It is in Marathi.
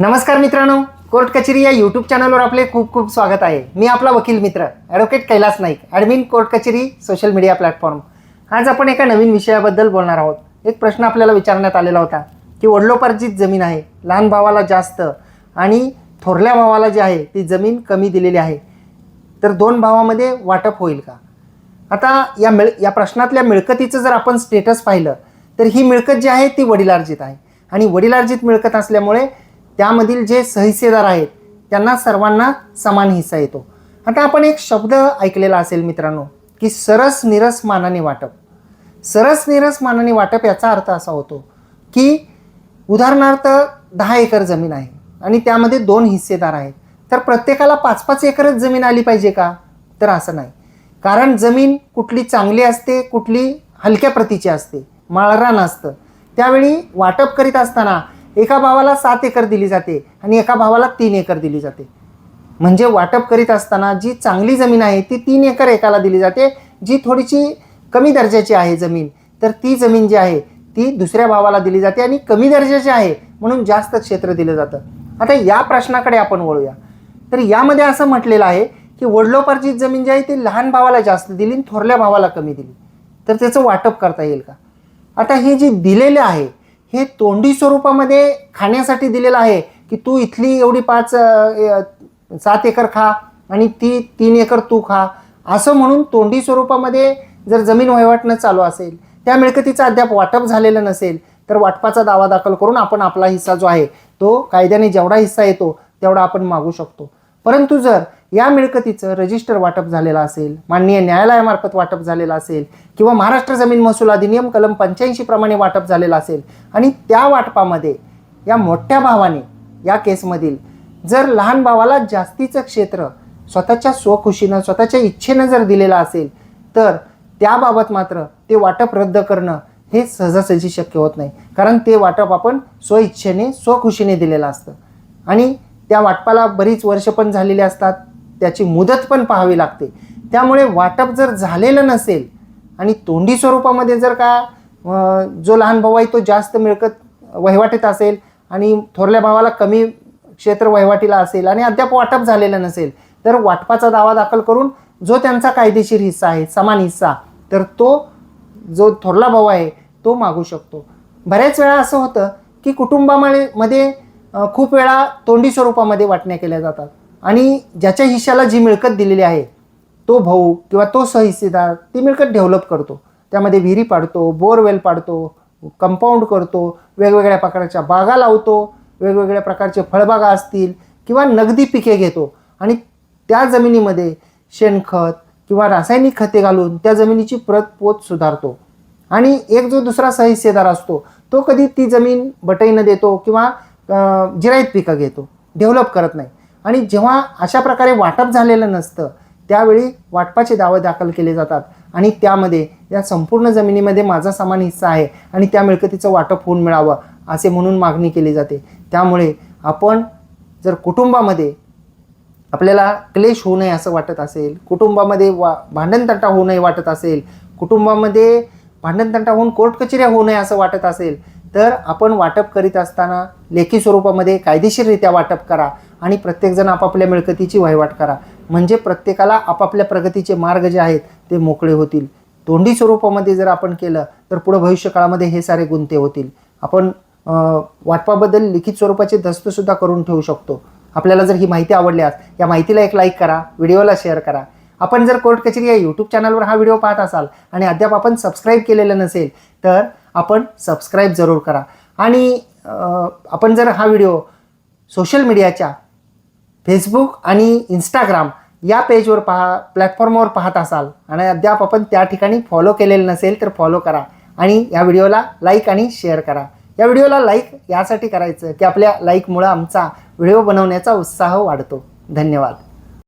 नमस्कार मित्रांनो कोर्ट कचेरी या यूट्यूब चॅनलवर आपले खूप खूप स्वागत आहे. मी आपला वकील मित्र advocate Kailas Naik admin court Kacheri social media platform आज आपण एका नवीन विषयाबद्दल बोलणार आहोत. एक प्रश्न आपल्याला विचारण्यात आलेला होता की वडलोपार्जित जमीन आहे लहान भावाला जास्त आणि थोरल्या भावाला जी आहे ती जमीन कमी दिलेली आहे. तर दोन भावामध्ये वाटप होईल का? आता या मिळ या प्रश्नातल्या मिळकतीचं जर आपण स्टेटस पाहिलं तर ही मिळकत जी आहे ती वडिलार्जित आहे. आणि वडिलार्जित मिळकत असल्यामुळे त्यामधील जे सहिस्सेदार आहेत त्यांना सर्वांना समान हिस्सा येतो. आता आपण एक शब्द ऐकलेला असेल मित्रांनो की सरस निरस मानाने वाटप. सरस निरस मानाने वाटप याचा अर्थ असा होतो की उदाहरणार्थ दहा एकर जमीन आहे आणि त्यामध्ये दोन हिस्सेदार आहेत. तर प्रत्येकाला पाच पाच एकरच जमीन आली पाहिजे का? तर असं नाही. कारण जमीन कुठली चांगली असते कुठली हलक्या प्रतीची असते माळरान असतं. त्यावेळी वाटप करीत असताना एका भावाला सात एकर दिली जाते आणि एका भावाला तीन एकर दिली जाते. म्हणजे वाटप करीत असताना जी चांगली जमीन आहे ती तीन एकर एकाला दिली जाते. जी थोडीशी कमी दर्जाची आहे जमीन तर ती जमीन जी आहे ती दुसऱ्या भावाला दिली जाते आणि कमी दर्जाची आहे म्हणून जास्त क्षेत्र दिलं जातं. आता या प्रश्नाकडे आपण वळूया. तर यामध्ये असं म्हटलेलं आहे की वडलोपार्जित जमीन जी आहे ती लहान भावाला जास्त दिली आणि थोरल्या भावाला कमी दिली. तर त्याचं वाटप करता येईल का? आता हे जे दिलेलं आहे हे तोंडी स्वरूपामध्ये खाण्यासाठी दिलेलं आहे की तू इथली एवढी पाच सात एकर खा आणि ती तीन एकर तू खा. असं म्हणून तोंडी स्वरूपामध्ये जर जमीन वहिवाटणं चालू असेल त्या मिळकतीचं अद्याप वाटप झालेलं नसेल तर वाटपाचा दावा दाखल करून आपण आपला हिस्सा जो आहे तो कायद्याने जेवढा हिस्सा येतो तेवढा आपण मागू शकतो. परंतु जर या मिळकतीचं रजिस्टर वाटप झालेलं असेल माननीय न्यायालयामार्फत वाटप झालेलं असेल किंवा महाराष्ट्र जमीन महसूल अधिनियम कलम पंच्याऐंशी प्रमाणे वाटप झालेलं असेल आणि त्या वाटपामध्ये या मोठ्या भावाने या केसमधील जर लहान भावाला जास्तीचं क्षेत्र स्वतःच्या स्वखुशीनं स्वतःच्या इच्छेनं जर दिलेलं असेल तर त्याबाबत मात्र ते वाटप रद्द करणं हे सहजासहजी शक्य होत नाही. कारण ते वाटप आपण स्वइच्छेने स्वखुशीने दिलेलं असतं. आणि त्या वाटपाला बरीच वर्ष पण झालेली असतात. त्याची मुदत पण पाहावी लागते. त्यामुळे वाटप जर झालेलं नसेल आणि तोंडी स्वरूपामध्ये जर का जो लहान भाऊ आहे तो जास्त मिळकत वहिवाटीत असेल आणि थोरल्या भावाला कमी क्षेत्र वहिवाटीला असेल आणि अद्याप वाटप झालेलं नसेल तर वाटपाचा दावा दाखल करून जो त्यांचा कायदेशीर हिस्सा आहे समान हिस्सा तर तो जो थोरला भाऊ आहे तो मागू शकतो. बऱ्याच वेळा असं होतं की कुटुंबामध्ये मध्ये खूप वेळा तोंडी स्वरूपामध्ये वाटण्या केल्या जातात. आणि ज्याच्या हिश्श्याला जी मिळकत दिलेली आहे तो भाऊ किंवा तो सहिस्सेदार ती मिळकत डेव्हलप करतो. त्यामध्ये विहिरी पाडतो बोरवेल पाडतो कंपाऊंड करतो वेगवेगळ्या प्रकारच्या बागा लावतो वेगवेगळ्या प्रकारचे फळबागा असतील किंवा नगदी पिके घेतो. आणि त्या जमिनीमध्ये शेणखत किंवा रासायनिक खते घालून त्या जमिनीची प्रत पोत सुधारतो. आणि एक जो दुसरा सहिस्सेदार असतो तो कधी ती जमीन बटईनं देतो किंवा जिरायत पिकं घेतो. डेव्हलप करत नाही. आणि जेव्हा अशा प्रकारे वाटप झालेलं नसतं त्यावेळी वाटपाचे दावे दाखल केले जातात. आणि त्यामध्ये या संपूर्ण जमिनीमध्ये माझा समान हिस्सा आहे आणि त्या मिळकतीचं वाटप होऊन मिळावं असे म्हणून मागणी केली जाते. त्यामुळे आपण जर कुटुंबामध्ये आपल्याला क्लेश होऊ नये असं वाटत असेल कुटुंबामध्ये वा भांडणतंटा होऊ नये वाटत असेल कुटुंबामध्ये भांडणतंटा होऊन कोर्ट कचेऱ्या होऊ नये असं वाटत असेल तर आपण वाटप करीत असताना लेखी स्वरूपामध्ये कायदेशीररित्या वाटप करा. आणि प्रत्येकजण आपापल्या मिळकतीची वहिवाट करा. म्हणजे प्रत्येकाला आपापल्या प्रगतीचे मार्ग जे आहेत ते मोकळे होतील. तोंडी स्वरूपामध्ये जर आपण केलं तर पुढं भविष्यकाळामध्ये हे सारे गुंते होतील. आपण वाटपाबद्दल लिखित स्वरूपाचे दस्तसुद्धा करून ठेवू शकतो. आपल्याला जर ही माहिती आवडल्यास या माहितीला एक लाईक करा व्हिडिओला शेअर करा. आपण जर कोर्ट कचेरी या यूट्यूब चॅनलवर हा व्हिडिओ पाहत असाल आणि अद्याप आपण सबस्क्राईब केलेलं नसेल तर आपण सबस्क्राईब जरूर करा. आणि आपण जर हा व्हिडिओ सोशल मीडियाच्या फेसबुक आणि इंस्टाग्राम या पेजवर पहा प्लॅटफॉर्मवर पाहत असाल. आणि अद्याप आपण त्या ठिकाणी फॉलो केलेलं नसेल तर फॉलो करा. आणि या व्हिडिओला लाईक आणि शेअर करा. या व्हिडिओला लाईक यासाठी करायचं की आपल्या लाईकमुळं आमचा व्हिडिओ बनवण्याचा उत्साह वाढतो. धन्यवाद.